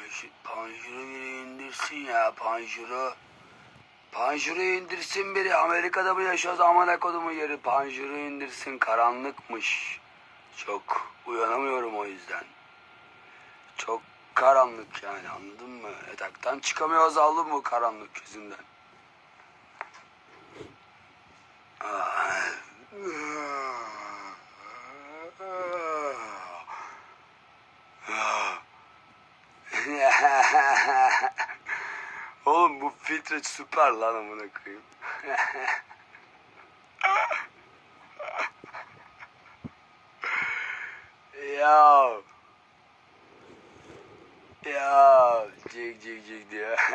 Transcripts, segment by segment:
panjur, panjuru biri indirsin ya panjuru. Panjuru indirsin biri. Amerika'da mı yaşıyoruz amına kodumu yeri. Panjuru indirsin karanlıkmış. Çok uyanamıyorum o yüzden. Çok karanlık yani anladın mı? Yataktan çıkamıyoruz aldım mı karanlık yüzünden. Ah. Oğlum bu filtre süper lan amına koyayım. ya. Ya cik cik cik diyor.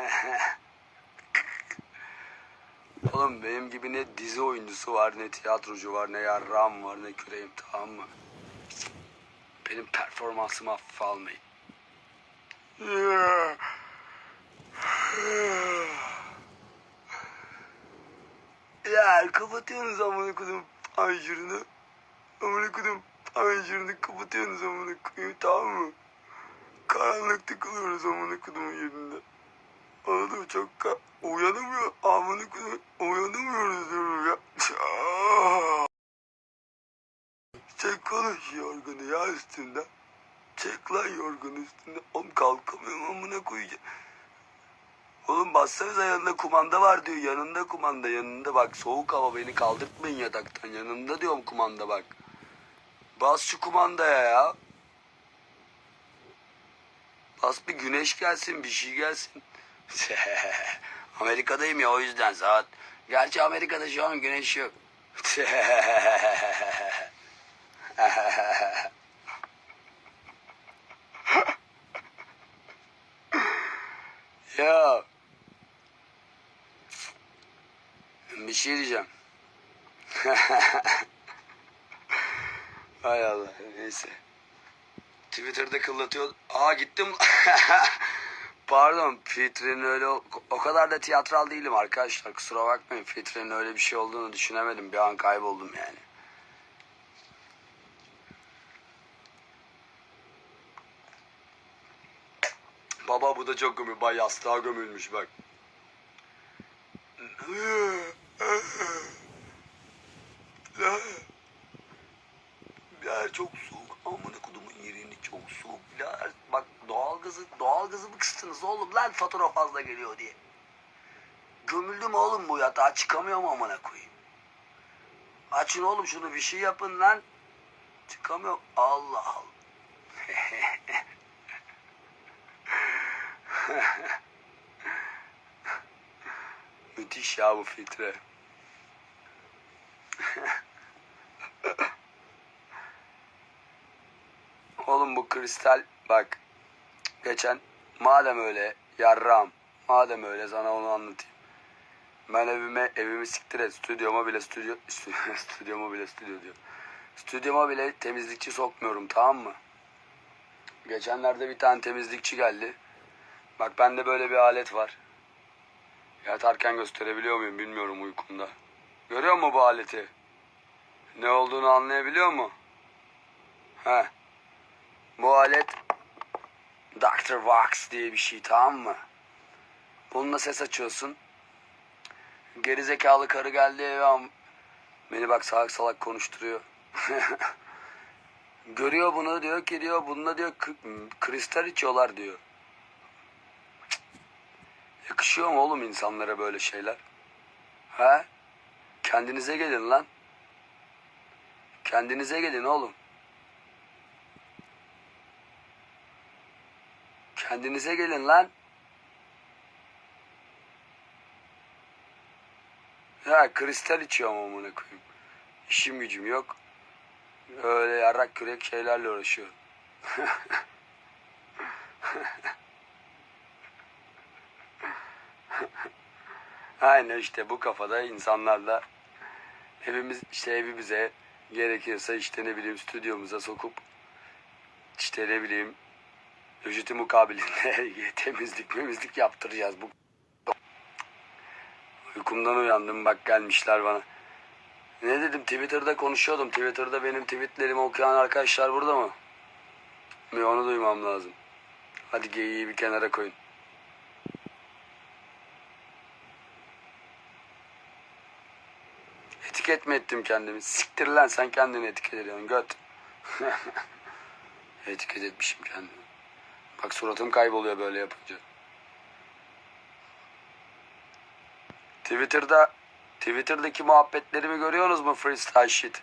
Oğlum benim gibi ne dizi oyuncusu var ne tiyatrocu var ne yarram var ne küreğim tamam mı? Benim performansımı hafife almayın. Ya kapatıyorsunuz amına kodum panjurunu. Amına kodum panjurunu kapatıyorsunuz amına koyayım tamam mı? Karanlıkta kalıyoruz amına kodumun yerinde. Anladın mı? Çok ka uyanamıyor. Amına kodum uyanamıyoruz diyorum ya. Çek konuş yorganı ya üstünden. Çek lan yorganı üstünde. Oğlum kalkamıyorum amına koyacağım. Oğlum bassanıza yanında kumanda var diyor. Yanında kumanda yanında bak. Soğuk hava beni kaldırtmayın yataktan. Yanında diyorum kumanda bak. Bas şu kumandaya ya. Bas bir güneş gelsin bir şey gelsin. Amerika'dayım ya o yüzden saat. Gerçi Amerika'da şu an güneş yok. ya. Bir şey diyeceğim. Hay Allah neyse. Twitter'da kıllatıyor. Aa gittim. Pardon filtrenin öyle o, kadar da tiyatral değilim arkadaşlar. Kusura bakmayın filtrenin öyle bir şey olduğunu düşünemedim. Bir an kayboldum yani. Baba bu da çok gömül. Bay yastığa gömülmüş bak. Ya çok soğuk. Amına kodumun yerini çok soğuk. Ya bak doğalgazı doğalgazı mı kıstınız oğlum lan fatura fazla geliyor diye. Gömüldüm oğlum bu yatağa çıkamıyorum amına koyayım. Açın oğlum şunu bir şey yapın lan. Çıkamıyorum. Allah Allah. Müthiş ya bu filtre. Oğlum bu kristal bak geçen madem öyle yarram madem öyle sana onu anlatayım. Ben evime evimi siktir et stüdyoma bile stüdyo stü- stüdyoma bile stüdyo diyor. Stüdyoma bile temizlikçi sokmuyorum tamam mı? Geçenlerde bir tane temizlikçi geldi. Bak bende böyle bir alet var. Yatarken gösterebiliyor muyum bilmiyorum uykumda. Görüyor mu bu aleti? Ne olduğunu anlayabiliyor mu? He. Bu alet Dr. Wax diye bir şey tamam mı? Bununla ses açıyorsun. Gerizekalı karı geldi eve beni bak salak salak konuşturuyor. Görüyor bunu diyor ki diyor bununla diyor kristal içiyorlar diyor. Yakışıyor mu oğlum insanlara böyle şeyler? He? Kendinize gelin lan. Kendinize gelin oğlum. Kendinize gelin lan. Ya kristal içiyorum amına koyayım. İşim gücüm yok. Öyle yarrak kürek şeylerle uğraşıyorum. Aynen işte bu kafada insanlarla evimiz işte evimize gerekirse işte ne bileyim stüdyomuza sokup işte ne bileyim ücreti mukabilinde temizlik temizlik yaptıracağız bu. Uykumdan uyandım bak gelmişler bana. Ne dedim Twitter'da konuşuyordum. Twitter'da benim tweetlerimi okuyan arkadaşlar burada mı? Bir onu duymam lazım. Hadi geyiği bir kenara koyun. Etiket ettim kendimi? Siktir lan sen kendini etiket ediyorsun göt. etiket etmişim kendimi. Bak suratım kayboluyor böyle yapınca. Twitter'da Twitter'daki muhabbetlerimi görüyorsunuz mu freestyle shit?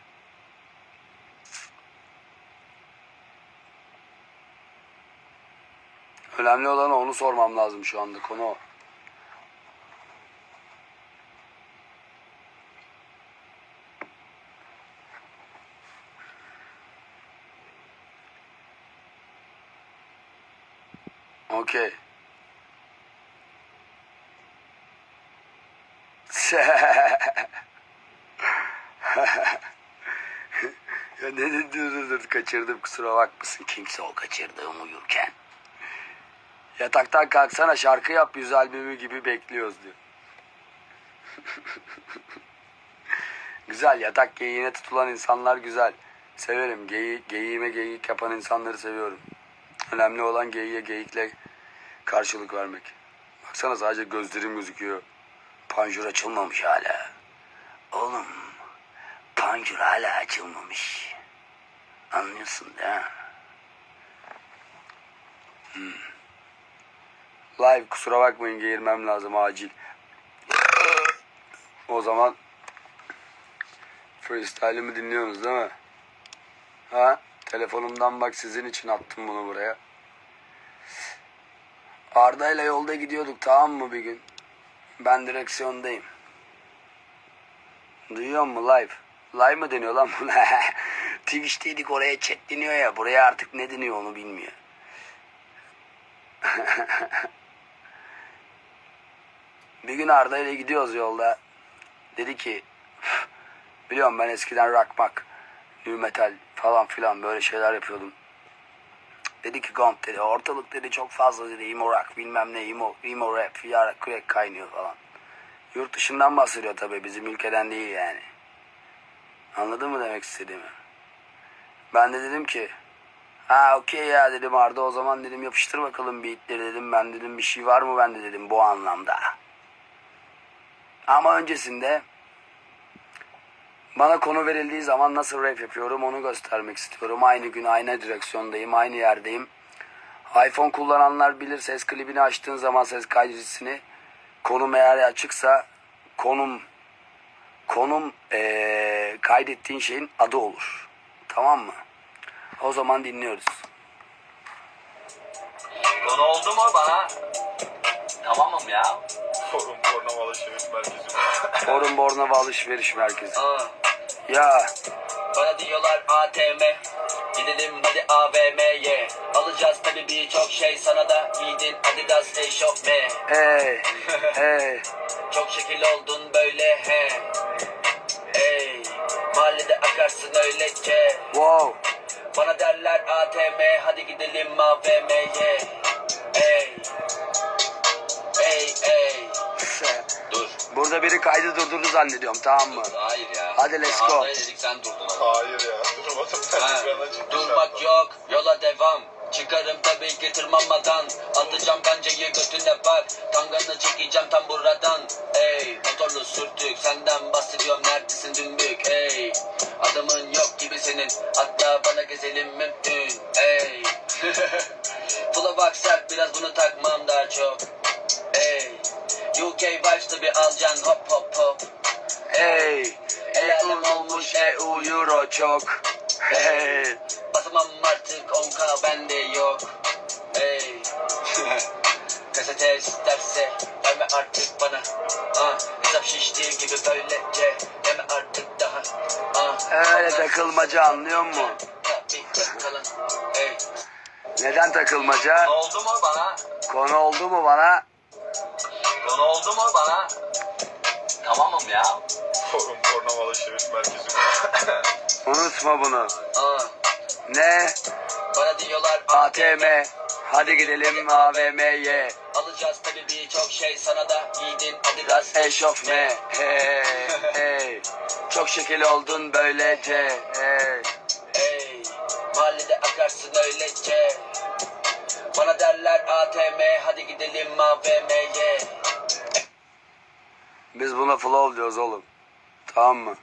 Önemli olan onu sormam lazım şu anda konu o. Okey. ya ne dur kaçırdım kusura bakmasın kimse o kaçırdığım uyurken. Yataktan kalksana şarkı yap yüz albümü gibi bekliyoruz diyor. güzel yatak geyiğine tutulan insanlar güzel. Severim geyi, geyiğime geyik yapan insanları seviyorum. Önemli olan geyiğe geyikle karşılık vermek. Baksana sadece gözlerim gözüküyor. Panjur açılmamış hala. Oğlum panjur hala açılmamış. Anlıyorsun değil mi? Hmm. Live kusura bakmayın geğirmem lazım acil. O zaman freestyle'ımı dinliyorsunuz değil mi? Ha? Telefonumdan bak sizin için attım bunu buraya. Arda ile yolda gidiyorduk tamam mı bir gün? Ben direksiyondayım. Duyuyor musun live? Live mı deniyor lan buna? Twitch'teydik oraya chat deniyor ya. Buraya artık ne deniyor onu bilmiyor. bir gün Arda ile gidiyoruz yolda. Dedi ki biliyorum ben eskiden rock mak, new metal falan filan böyle şeyler yapıyordum. Dedi ki Gont dedi ortalık dedi çok fazla dedi emo rock bilmem ne emo, emo rap yara crack kaynıyor falan. Yurt dışından bahsediyor tabii bizim ülkeden değil yani. Anladın mı demek istediğimi? Ben de dedim ki ha okey ya dedim Arda o zaman dedim yapıştır bakalım beatleri dedim ben dedim bir şey var mı bende dedim bu anlamda. Ama öncesinde bana konu verildiği zaman nasıl rap yapıyorum onu göstermek istiyorum. Aynı gün aynı direksiyondayım, aynı yerdeyim. iPhone kullananlar bilir ses klibini açtığın zaman ses kaydedicini konum eğer açıksa konum konum eee, kaydettiğin şeyin adı olur. Tamam mı? O zaman dinliyoruz. Konu oldu mu bana? Tamamım ya. Forum Bornova Alışveriş Merkezi. Orun Bornova Alışveriş Merkezi. Aa, Ya bana diyorlar ATM. Gidelim hadi AVM'ye. Alacağız tabii birçok şey sana da giydin Adidas eşofme. hey hey Çok şekil oldun böyle he. Hey, mahallede akarsın öylece. wow Bana derler ATM hadi gidelim AVM'ye. Hey. Hey hey. Burada biri kaydı durdurdu zannediyorum tamam mı? Hayır ya. Hadi let's go. Dedik sen durdun. Hayır ya. Durmadım ben Ha, ekrana çıktım. Durmak yok, yola devam. Çıkarım tabii ki tırmanmadan. Atacağım kancayı götüne bak. Tanganı çekeceğim tam buradan. Ey, motorlu sürtük senden bahsediyorum neredesin dümbük. Ey, adamın yok gibi senin. Hatta bana gezelim mümkün. Ey, Pula baksak biraz bunu takmam daha çok. UK vibes tabi alacaksın. Hop hop hop. Hey EU olmuş EU Euro çok. Hey. Basamam artık 10k bende yok. Ey Kasete isterse verme artık bana. Ah, Hesap şiştiği gibi böylece Deme artık daha. Ah, Öyle takılmaca anlıyor musun? Neden takılmaca? oldu mu bana? Konu oldu mu bana? Konu oldu mu bana? Tamamım ya. Forum Bornova Alışveriş Merkezi. Unutma bunu. Ah, Ne? Bana diyorlar ATM Hadi gidelim AVM'ye Alacağız tabii birçok şey sana da. Giydin Adidas Eşofme Hey hey Çok şekil oldun böylece Hey. Ey, mahallede akarsın öylece. Bana derler ATM hadi gidelim AVM'ye Biz buna flow diyoruz oğlum. Tamam mı?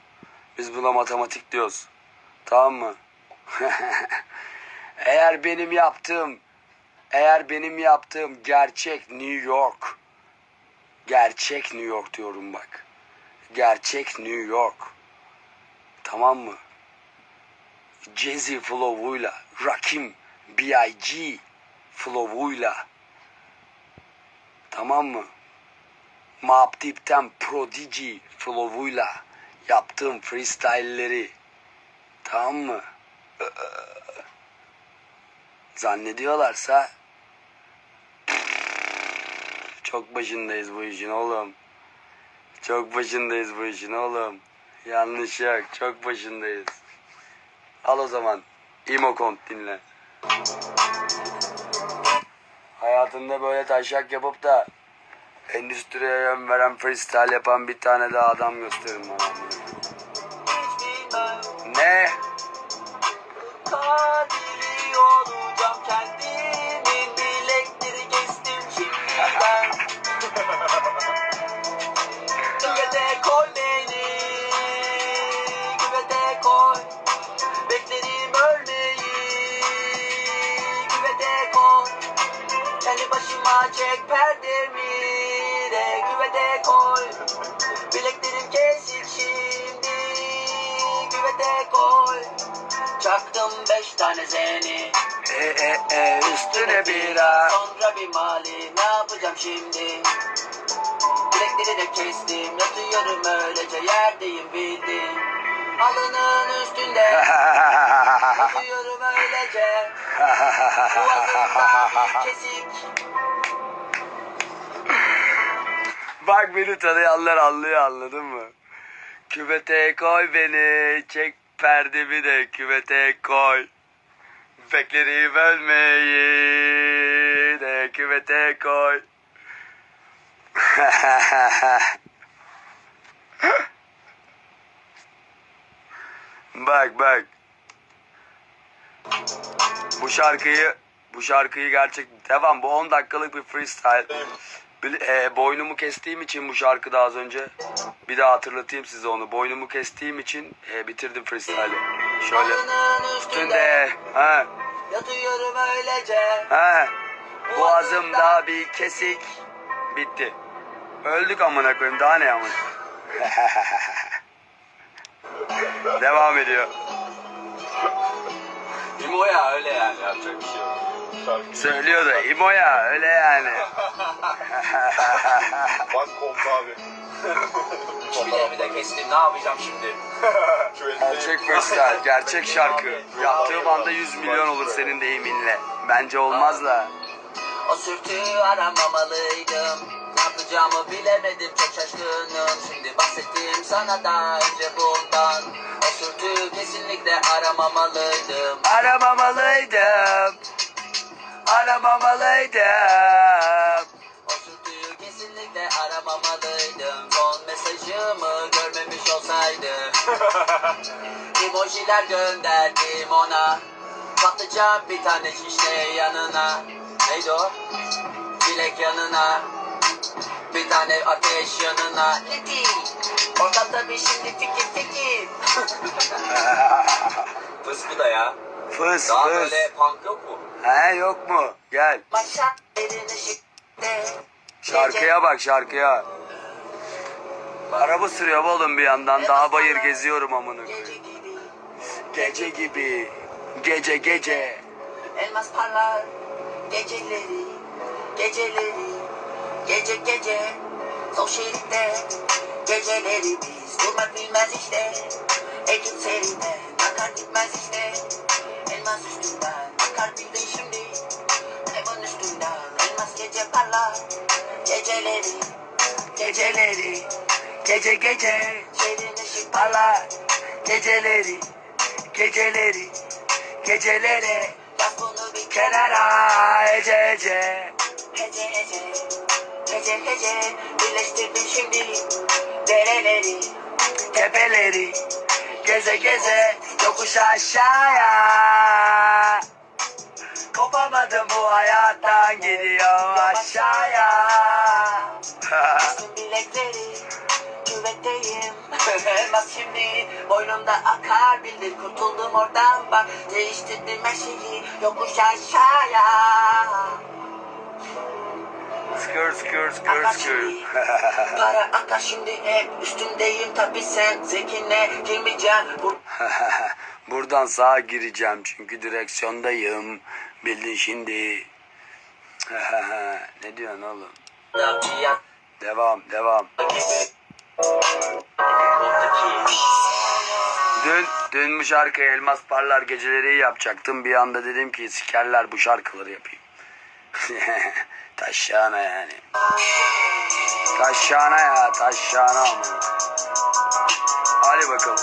Biz buna matematik diyoruz. Tamam mı? eğer benim yaptığım eğer benim yaptığım gerçek New York gerçek New York diyorum bak. Gerçek New York. Tamam mı? Jazzy flow'uyla, Rakim B.I.G. flow'uyla. Tamam mı? Map Deep'ten Prodigy flow'uyla yaptığım freestyle'leri tamam mı? Zannediyorlarsa çok başındayız bu işin oğlum. Çok başındayız bu işin oğlum. Yanlış yok. Çok başındayız. Al o zaman. Imo Kont dinle. Hayatında böyle taşak yapıp da endüstriye yön veren freestyle yapan bir tane daha adam gösterin bana. Ne? Kadiri Güvete koy? Bileklerim kesik şimdi. Güvete koy. Çaktım beş tane zeni. E e e üstüne bira. Sonra bir mali ne yapacağım şimdi? Bilekleri de kestim Yatıyorum öylece yerdeyim bildim Alının üstünde. Yatıyorum öylece. Boğazımda bir kesik Bak beni tanıyanlar anlıyor anladın mı? Küvete koy beni, çek perdemi de küvete koy. Beklerim ölmeyi de küvete koy. bak bak. Bu şarkıyı bu şarkıyı gerçek devam bu 10 dakikalık bir freestyle. E, boynumu kestiğim için bu şarkıda az önce bir daha hatırlatayım size onu. Boynumu kestiğim için e, bitirdim freestyle'ı. Şöyle üstünde ha Yatıyorum öylece ha boğazımda bir kesik bitti. Öldük amına koyayım daha ne amına. Devam ediyor. İmo ya öyle yani yapacak bir şey yok Şarkı. Söylüyor da İmo ya öyle yani. Bak kompa abi. Çivilerimi de kestim ne yapacağım şimdi Gerçek freestyle, gerçek şarkı. Yaptığım anda 100 milyon olur senin deyiminle. Bence olmaz da. O sürtüğü aramamalıydım Ne yapacağımı bilemedim çok şaşkınım Şimdi bahsettim sana daha önce bundan O sürtüğü kesinlikle aramamalıydım Aramamalıydım. Aramalıydım. O sürtüğü kesinlikle aramamalıydım. Son mesajımı görmemiş olsaydım. Emojiler gönderdim ona. Patlıcan bir tane şişle yanına. Neydi o? Çilek yanına. Bir tane ateş yanına. Ne değil? Ortada bir şimdi fikir fikir. Fıs bu da ya Fıs Daha fıs. böyle punk yok mu? He yok mu? Gel. Başa elini şıkkı Şarkıya bak şarkıya. Araba sürüyor oğlum bir yandan. Dağ bayır geziyorum amına koyayım. Gece gibi Gece. Gece. Elmas parlar geceleri, geceleri, gece gece Sol şeritte geceleri biz durmak bilmez işte Ekip serinde akar gitmez işte Elmas üstünden akar bildin şimdi Evin üstünden elmas gece parlar Geceleri, Geceleri. Gece gece. şehrin ışık Parlar. Geceleri. Geceleri. Geceleri. Yaz bunu bir kenara ece ece. Hece hece, hece hece Birleştirdim şimdi dereleri Tepeleri. Geze geze. Yokuş aşağıya. Kopamadım bu hayattan gidiyor aşağıya. Üstün bilekleri küvetteyim Elmas şimdi boynumda akar bildir Kurtuldum oradan. Bak Değiştirdim her şeyi yokuş aşağıya Skır skır skır skır şimdi Para akar şimdi hep üstündeyim Tabi sen zekine girmeyeceğim Bu Buradan sağa gireceğim çünkü direksiyondayım. Bildin şimdi. ne diyorsun oğlum? Devam devam. gibi Buradaki Dün, dün bu şarkıyı Elmas Parlar geceleri yapacaktım. Bir anda dedim ki sikerler bu şarkıları yapayım. taşşağına yani. Taşşağına ya taşşağına ama. Hadi bakalım.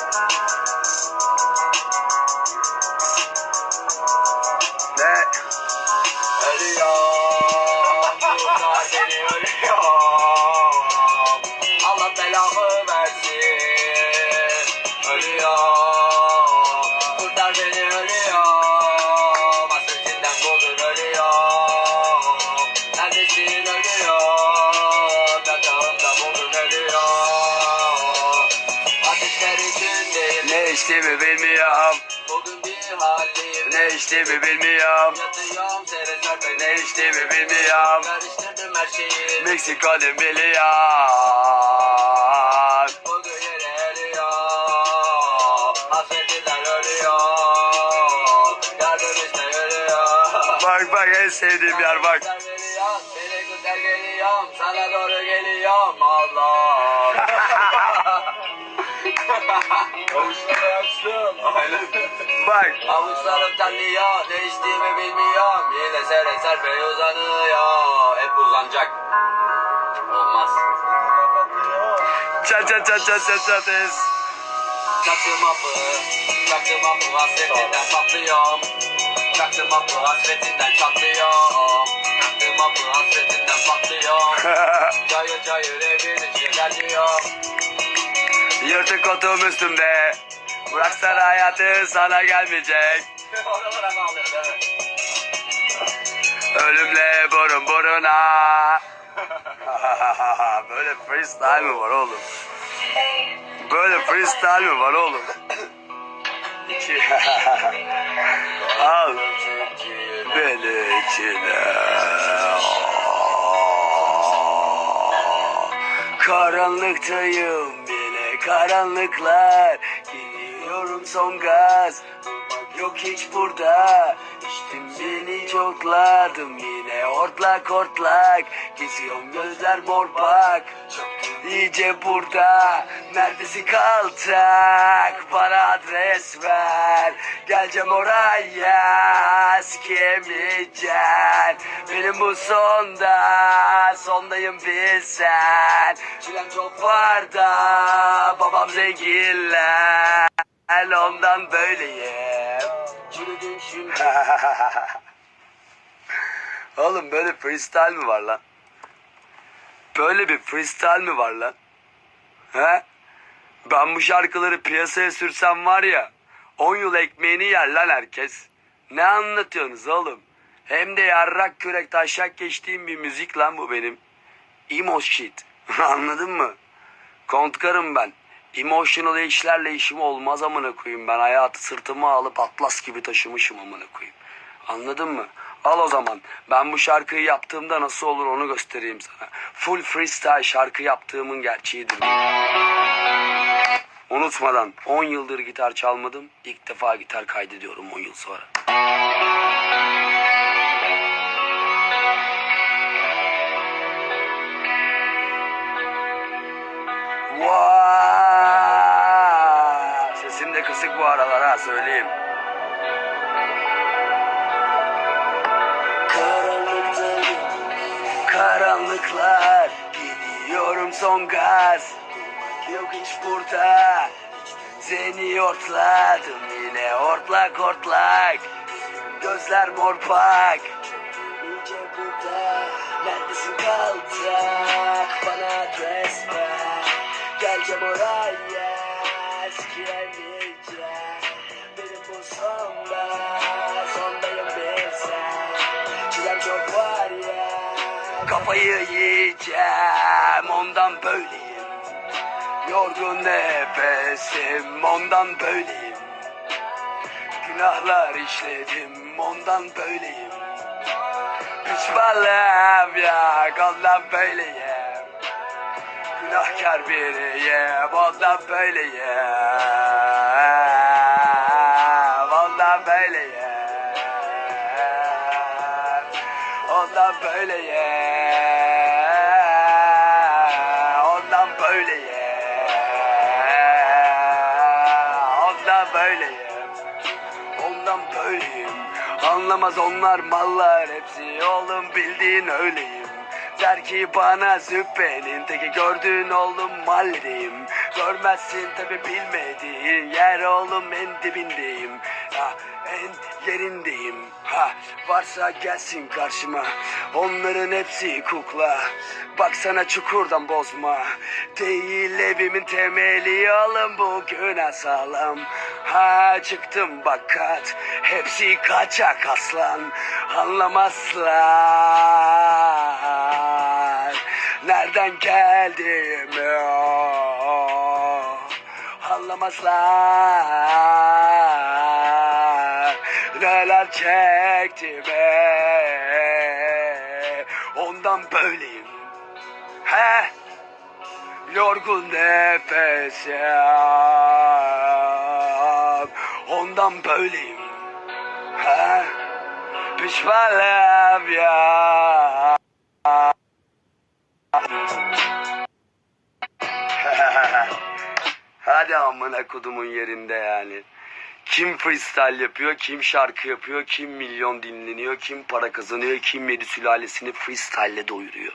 İçtiğimi bilmiyorum. Bugün bir haliyim. Ne içtiğimi bilmiyorum. Yatıyorum sere serpe. Ne içtiğimi bilmiyorum. Karıştırdım her şeyi. Meksikalı milyon. Bugün yine ölüyor. Hasretler ölüyor. Yardım iste ölüyor. Bak bak en sevdiğim yer bak. Seni güzel geliyorum. Sana doğru geliyorum. Allah. Bak. Avuçlarım terliyor. Ne içtiğimi bilmiyorum. Yine sere serpe uzanıyor. Hep uzanacak. Olmaz. Çat çat çat çat çat çat. Çaktım hapı, çaktım hapı hasretinden patlıyorum. Çaktım hapı hasretinden çatlıyorum. Çaktım hapı hasretinden patlıyorum. Cayır cayır evin içine geliyorum. Yırtık otum üstümde. Bıraksana hayatı sana gelmeyecek. Ölümle burun buruna. Böyle freestyle mi var oğlum? Böyle freestyle mi var oğlum? Al beni içine. Karanlıktayım karanlıklar. Gidiyorum son gaz. Yok hiç burada. İçtim beni çokladım yine hortlak hortlak. Geziyorum gözler mor bak İyice burada Neredesin kaltak Bana adres ver. Geleceğim oraya Sikemeyeceksin Benim bu sonda Sondayım bilsen Çilem çok Var da Babam zenginler. Ondan böyleyim. Çürüdüm şimdi. Oğlum böyle freestyle mi var lan? Böyle bir freestyle mi var lan? He? Ben bu şarkıları piyasaya sürsem var ya 10 yıl ekmeğini yer lan herkes. Ne anlatıyorsunuz oğlum? Hem de yarrak kürek taşak geçtiğim bir müzik lan bu benim. Emo shit. Anladın mı? Kontkarım ben. Emotional işlerle işim olmaz amına koyayım. Ben hayatı sırtıma alıp atlas gibi taşımışım amına koyayım. Anladın mı? Al o zaman. Ben bu şarkıyı yaptığımda nasıl olur onu göstereyim sana. Full freestyle şarkı yaptığımın gerçeğidir. Unutmadan 10 yıldır gitar çalmadım. İlk defa gitar kaydediyorum 10 yıl sonra. Vay! Sesim de kısık bu aralar ha söyleyeyim. Karanlıklar Gidiyorum son gaz. Durmak yok hiç burada. Seni hortladım yine hortlak hortlak. Gözler mor bak İyice burada Neredesin kalacak Bana adres ver Geleceğim oraya Kafayı yiyeceğim ondan böyleyim. Yorgun nefesim ondan böyleyim. Günahlar işledim ondan böyleyim. Pişmanım ya ondan böyleyim. Günahkar biriyim ondan böyleyim Ondan böyleyim Ondan böyleyim Ondan böyleyim Ondan böyleyim. Anlamaz onlar mallar hepsi. Oğlum bildiğin öyleyim. Der ki bana züppenin teki. Gördüğün oğlum malleriyim Görmezsin tabi bilmediğin yer oğlum en dibindeyim. Ha, En yerindeyim. Ha Varsa gelsin karşıma. Onların hepsi kukla. Baksana çukurdan bozma. Değil evimin temeli oğlum bugüne sağlam. Ha çıktım bakat. Hepsi kaçak aslan. Anlamazlar. Nereden geldiğimi Anlamazlar çektiğimi Ondan böyleyim. He? Yorgun nefesim Ondan böyleyim. He? Pişmanım ya Hadi amına kodumun yerinde yani. Kim freestyle yapıyor, kim şarkı yapıyor, kim milyon dinleniyor, kim para kazanıyor, kim yedi sülalesini freestyle doyuruyor.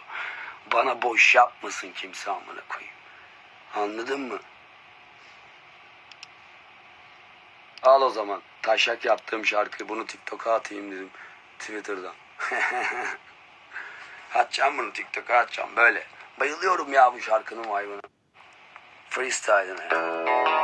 Bana boş yapmasın kimse amına koyayım. Anladın mı? Al o zaman. Taşak yaptığım şarkıyı bunu TikTok'a atayım dedim. Twitter'dan. atacağım bunu TikTok'a atacağım böyle. Bayılıyorum ya bu şarkının vibe'ına. Freestyle'ına.